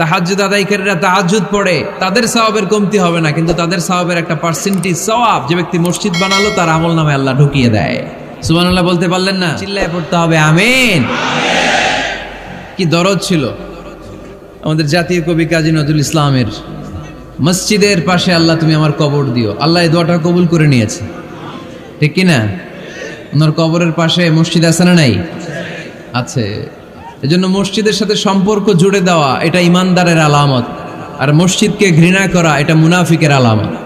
তাহাজ্জুদ আদায়কারীরা তাহাজ্জুদ পড়ে, তাদের সওয়াবের কমতি হবে না, কিন্তু তাদের সওয়াবের একটা পার্সেন্টেজ সওয়াব যে ব্যক্তি মসজিদ বানালো, তার আমল নামে আল্লাহ ঢুকিয়ে দেয়। সুবহানাল্লাহ, বলতে পারলেন না? চিল্লায় পড়তে হবে, আমিন। কি দরদ ছিল? আমাদের জাতীয় কবি কাজী নজরুল ইসলামের, মসজিদের পাশে আল্লাহ তুমি আমার কবর দিও। আল্লাহ এই দোয়াটা কবুল করে নিয়েছে। ঠিক কি না ওনার কবরের পাশে মসজিদ আছে না নাই? আছে। এজন্য মসজিদের সাথে সম্পর্ক জুড়ে দেওয়া এটা ইমানদারের আলামত। আর মসজিদকে ঘৃণা করা এটা মুনাফিকের আলামত।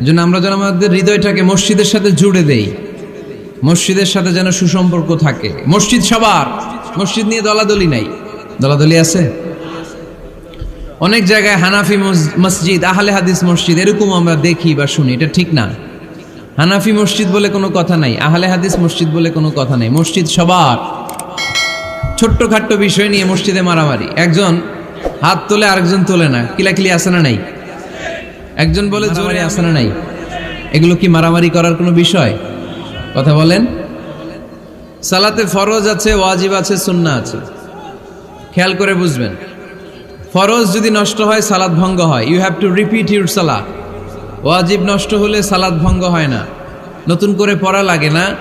এজন্য আমরা যেন আমাদের হৃদয়টাকে মসজিদের সাথে জুড়ে দেই। মসজিদের সাথে যেন সুসম্পর্ক থাকে। মসজিদ সবার। মসজিদ নিয়ে দলাদলি নাই। দলাদলি আছে? অনেক জায়গায় হানাফি মসজিদ, আহলে হাদিস মসজিদ, এরকম আমরা দেখি বা শুনি। এটা ঠিক না। হানাফি মসজিদ বলে কোনো কথা নাই। আহলে হাদিস মসজিদ বলে কোনো কথা নাই। মসজিদ সবার। ছোট্ট খাট্ট বিষয় নিয়ে মসজিদে মারামারি। একজন হাত তোলে আরেকজন তোলে না। কিলাকিলি আসে না নাই? একজন বলে জোরে আসে না নাই? এগুলো কি মারামারি করার কোনো বিষয়? কথা বলেন। সালাতে ফরজ আছে ওয়াজিব আছে সুন্না আছে। খেয়াল করে বুঝবেন। ফরজ যদি নষ্ট হয় সালাদ ভঙ্গ হয়। You have to repeat your সালাদ ওয়াজিব নষ্ট হলে সালাদ ভঙ্গ হয় না। নতুন করে পড়া লাগে না।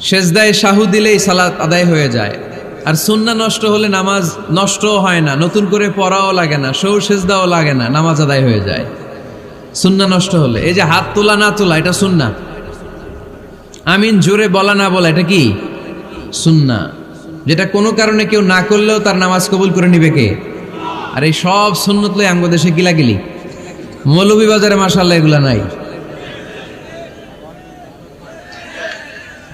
সেজদায় শাহু দিলেই সালাত আদায় হয়ে যায়। আর সুন্না নষ্ট হলে নামাজ নষ্টও হয় না, নতুন করে পড়াও লাগে না সৌ সেজদাও লাগে না, নামাজ আদায় হয়ে যায়। সুন্না নষ্ট হলে, এই যে হাত তোলা না তোলা, এটা সুন্না। আমিন জোরে বলা না বলা, এটা কি? সুন্না। যেটা কোনো কারণে কেউ না করলেও তার নামাজ কবুল করে নিবে কে? আর এই সব সুন্নত লই আঙ্গ দেশে মৌলভীবাজারে মাসাল্লাহ এগুলা নাই।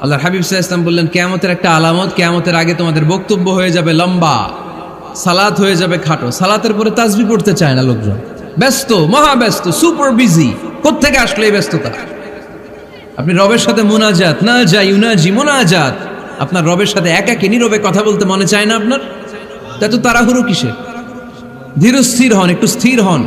আল্লাহর হাবিব সাহা ইসলাম বললেন, কেয়ামতের একটা আলামত, কেয়ামতের আগে তোমাদের বক্তব্য হয়ে যাবে লম্বা, সালাত হয়ে যাবে খাটো। সালাতের পরে তাজবি পড়তে চায় না লোকজন। ব্যস্ত, মহা ব্যস্ত, সুপার বিজি। কোত্থেকে আসলো এই ব্যস্ততা? আপনি রবের সাথে মোনাজাত, না যাই, উনাজি, মোনাজাত। আপনার রবের সাথে একাকে নীরবে কথা বলতে মনে চায় না আপনার? তা তো তাড়াহুড়ো কিসের? ধীর স্থির হন, একটু স্থির হন।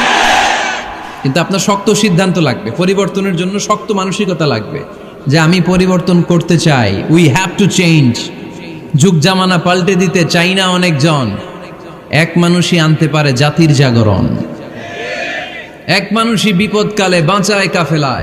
কিন্তু আপনার শক্ত সিদ্ধান্ত লাগবে, পরিবর্তনের জন্য শক্ত মানসিকতা লাগবে যে আমি পরিবর্তন করতে চাই। উই হ্যাভ টু চেঞ্জ যুগ জামানা পাল্টে দিতে চাই না অনেকজন। এক মানুষই আনতে পারে জাতির জাগরণ। এক মানুষই বিপদকালে বাঁচায় কাফেলায়।